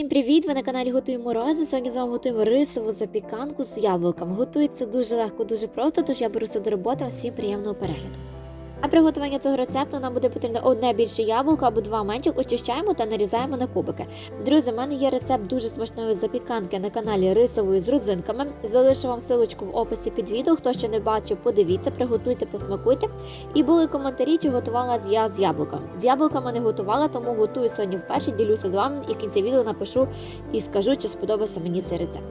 Всім привіт! Ви на каналі Готуємо Рози. Сьогодні з вами готуємо рисову запіканку з яблуками. Готується дуже легко, дуже просто, тож я беруся до роботи. Всім приємного перегляду. А при готуванні цього рецепту нам буде потрібно одне більше яблуко або два менших. Очищаємо та нарізаємо на кубики. Друзі, в мене є рецепт дуже смачної запіканки на каналі рисової з родзинками. Залишу вам силочку в описі під відео. Хто ще не бачив, подивіться, приготуйте, посмакуйте. І були коментарі, чи готувала з я з яблуком. З яблуками не готувала, тому готую сьогодні вперше. Ділюся з вами і в кінці відео напишу і скажу, чи сподобався мені цей рецепт.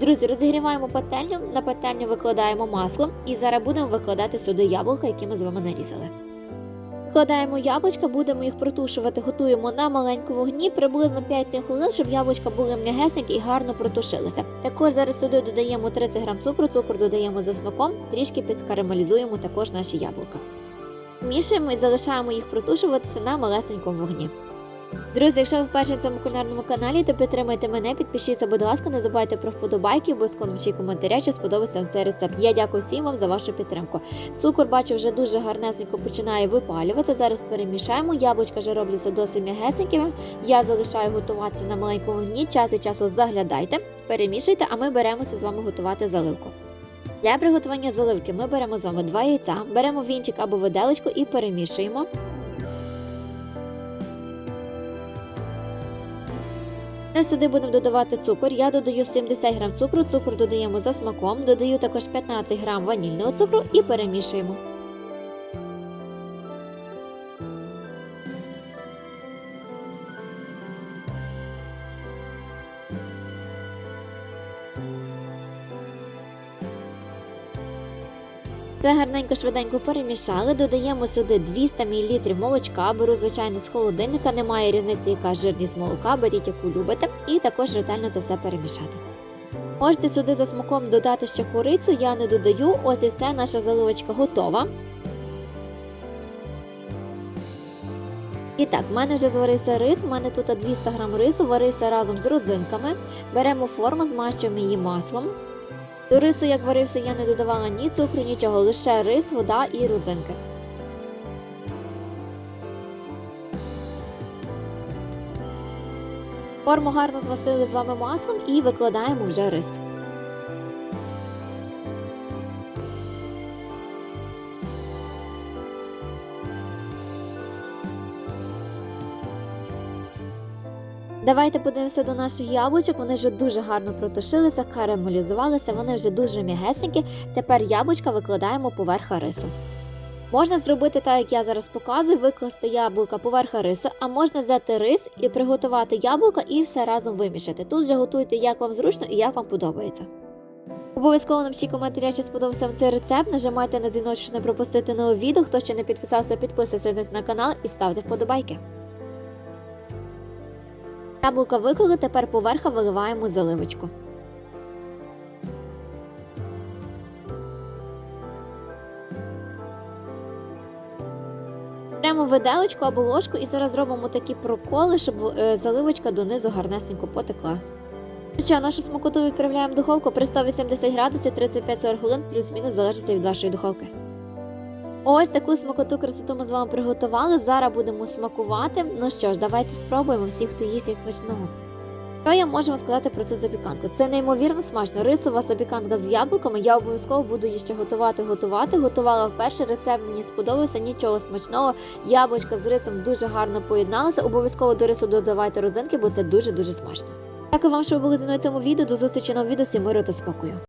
Друзі, розігріваємо пательню. На пательню викладаємо масло і зараз будемо викладати сюди яблука, які ми з вами нарізали. Вкладаємо яблучка, будемо їх протушувати, готуємо на маленькому вогні приблизно 5-7 хвилин, щоб яблучка були м'ягесенькі і гарно протушилися. Також зараз сюди додаємо 30 г цукру, цукор додаємо за смаком, трішки підкарамелізуємо також наші яблука. Мішаємо і залишаємо їх протушуватися на малесенькому вогні. Друзі, якщо ви вперше на цьому кулінарному каналі, то підтримайте мене, підпишіться, будь ласка, не забувайте про вподобайки, обов'язково напишіть коментаря, чи сподобався вам цей рецепт. Я дякую всім вам за вашу підтримку. Цукор, бачу, вже дуже гарнесенько починає випалювати. Зараз перемішаємо. Яблучка вже робляться досить м'ягесенькими. Я залишаю готуватися на маленькому вогні. Час від часу заглядайте, перемішуйте, а ми беремося з вами готувати заливку. Для приготування заливки ми беремо з вами два яйця, беремо вінчик або виделочку і перемішуємо. Зараз сюди будемо додавати цукор. Я додаю 70 грам цукру, цукор додаємо за смаком, додаю також 15 грам ванільного цукру і перемішуємо. Це гарненько швиденько перемішали. Додаємо сюди 200 мл молочка. Беру, звичайно, з холодильника. Немає різниці, яка жирність молока, беріть яку любите, і також ретельно це все перемішати. Можете сюди за смаком додати ще курицю, я не додаю. Ось і все, наша заливочка готова. І так, в мене вже зварився рис, в мене тут 200 г рису, варився разом з родзинками. Беремо форму, змащуємо її маслом. До рису, як варився, я не додавала ні цукру, нічого, лише рис, вода і родзинки. Форму гарно змастили з вами маслом і викладаємо вже рис. Давайте подивимося до наших яблучок. Вони вже дуже гарно протушилися, карамелізувалися, вони вже дуже м'ягесенькі. Тепер яблучка викладаємо поверх рису. Можна зробити так, як я зараз показую, викласти яблука поверх рису, а можна взяти рис і приготувати яблука і все разом вимішати. Тут же готуйте, як вам зручно і як вам подобається. Обов'язково напишіть коментарі, чи сподобався вам цей рецепт. Нажимайте на дзвіночок, щоб не пропустити нове відео. Хто ще не підписався, підписуйтесь на канал і ставте вподобайки. Яблука виклали, тепер поверха виливаємо заливочку. Беремо виделочку або ложку і зараз робимо такі проколи, щоб е, заливочка донизу гарнесенько потекла. Що, нашу смакоту відправляємо в духовку при 180 градусів 35-40 хвилин, плюс-мінус залежить від вашої духовки. Ось таку смакоту красоту ми з вами приготували. Зараз будемо смакувати. Ну що ж, давайте спробуємо всі, хто їсть смачного. Що я можу сказати про цю запіканку? Це неймовірно смачно. Рисова запіканка з яблуками. Я обов'язково буду її ще готувати, готувати. Готувала вперше. Рецепт мені сподобався, нічого смачного. Яблучка з рисом дуже гарно поєдналися. Обов'язково до рису додавайте розинки, бо це дуже дуже смачно. Дякую вам, що ви були зі мною в цьому відео. До зустрічі на відео. Всім миру та спокою.